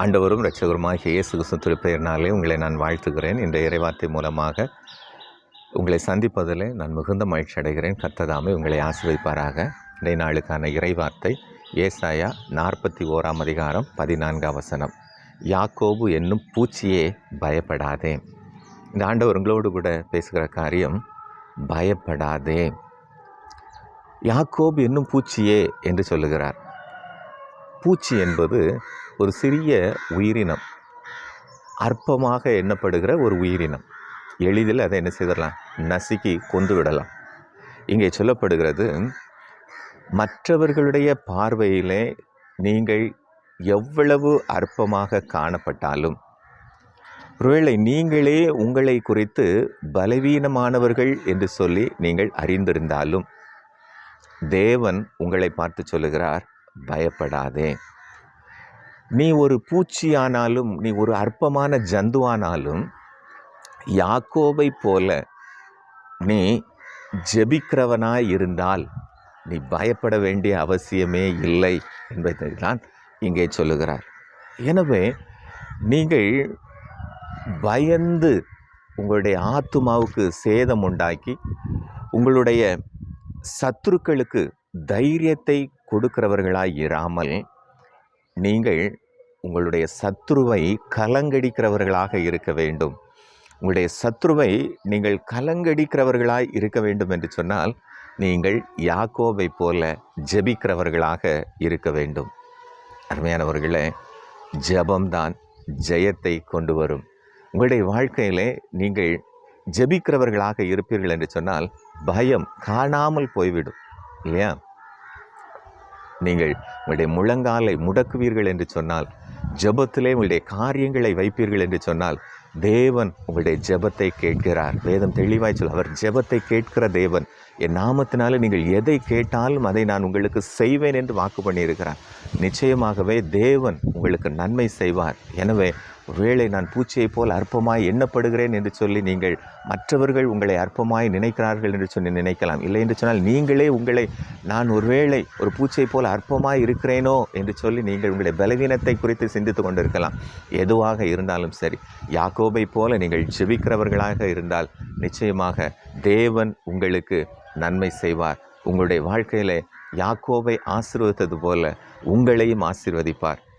ஆண்டவரும் ரட்சகருமாக இயேசு கிறிஸ்து பெயர்னாலே உங்களை நான் வாழ்த்துகிறேன். இந்த இறைவார்த்தை மூலமாக உங்களை சந்திப்பதில் நான் மிகுந்த மகிழ்ச்சி அடைகிறேன். கத்ததாமே உங்களை ஆசிரியப்பாராக இன்றைய நாளுக்கான இறைவார்த்தை ஏசாயா நாற்பத்தி ஓராம் அதிகாரம் பதினான்காம் வசனம். யாக்கோபு என்னும் பூச்சியே பயப்படாதே. இந்த ஆண்டவர் உங்களோடு கூட பேசுகிற காரியம் பயப்படாதே. யாக்கோபு என்னும் பூச்சியே என்று சொல்லுகிறார். பூச்சி என்பது ஒரு சிறிய உயிரினம். அற்பமாக எண்ணப்படுகிற ஒரு உயிரினம். எளிதில் அதை என்ன செய்திடலாம்? நசுக்கி கொண்டு விடலாம். இங்கே சொல்லப்படுகிறது மற்றவர்களுடைய பார்வையிலே நீங்கள் எவ்வளவு அற்பமாக காணப்பட்டாலும் ஒருவேளை நீங்களே உங்களை குறித்து பலவீனமானவர்கள் என்று சொல்லி நீங்கள் அறிந்திருந்தாலும் தேவன் உங்களை பார்த்து சொல்லுகிறார் பயப்படாதே. நீ ஒரு பூச்சியானாலும் நீ ஒரு அற்பமான ஜந்துவானாலும் யாக்கோவை போல நீ ஜெபிக்கிறவனாய் இருந்தால் நீ பயப்பட வேண்டிய அவசியமே இல்லை என்பதை தான் இங்கே சொல்லுகிறார். எனவே நீங்கள் பயந்து உங்களுடைய ஆத்துமாவுக்கு சேதம் உண்டாக்கி உங்களுடைய சத்துருக்களுக்கு தைரியத்தை கொடுக்கிறவர்களாய் இராமல் நீங்கள் உங்களுடைய சத்ருவை கலங்கடிக்கிறவர்களாக இருக்க வேண்டும். உங்களுடைய சத்ருவை நீங்கள் கலங்கடிக்கிறவர்களாய் இருக்க வேண்டும் என்று சொன்னால் நீங்கள் யாக்கோவை போல ஜெபிக்கிறவர்களாக இருக்க வேண்டும். அருமையானவர்களே ஜெபம்தான் ஜெயத்தை கொண்டு வரும். உங்களுடைய வாழ்க்கையிலே நீங்கள் ஜெபிக்கிறவர்களாக இருப்பீர்கள் என்று சொன்னால் பயம் காணாமல் போய்விடும் இல்லையா? நீங்கள் உங்களுடைய முழங்காலை முடக்குவீர்கள் என்று சொன்னால் ஜபத்திலே உங்களுடைய காரியங்களை வைப்பீர்கள் என்று சொன்னால் தேவன் உங்களுடைய ஜெபத்தை கேட்கிறார். வேதம் தெளிவாய் சொல் அவர் ஜெபத்தை கேட்கிற தேவன். என் நாமத்தினால நீங்கள் எதை கேட்டாலும் அதை நான் உங்களுக்கு செய்வேன் என்று வாக்கு பண்ணியிருக்கிறார். நிச்சயமாகவே தேவன் உங்களுக்கு நன்மை செய்வார். எனவே ஒருவேளை நான் பூச்சியைப் போல் அற்பமாய் எண்ணப்படுகிறேன் என்று சொல்லி நீங்கள் மற்றவர்கள் உங்களை அற்பமாய் நினைக்கிறார்கள் என்று சொல்லி நினைக்கலாம். இல்லை என்று சொன்னால் நீங்களே உங்களை நான் ஒருவேளை ஒரு பூச்சியைப் போல் அற்பமாய் இருக்கிறேனோ என்று சொல்லி நீங்கள் உங்களுடைய பலவீனத்தை குறித்து சிந்தித்து கொண்டிருக்கலாம். எதுவாக இருந்தாலும் சரி. யாக்கோபை போல நீங்கள் ஜெபிக்கிறவர்களாக இருந்தால் நிச்சயமாக தேவன் உங்களுக்கு நன்மை செய்வார். உங்களுடைய வாழ்க்கையில் யாக்கோவை ஆசீர்வதித்தது போல உங்களையும் ஆசீர்வதிப்பார்.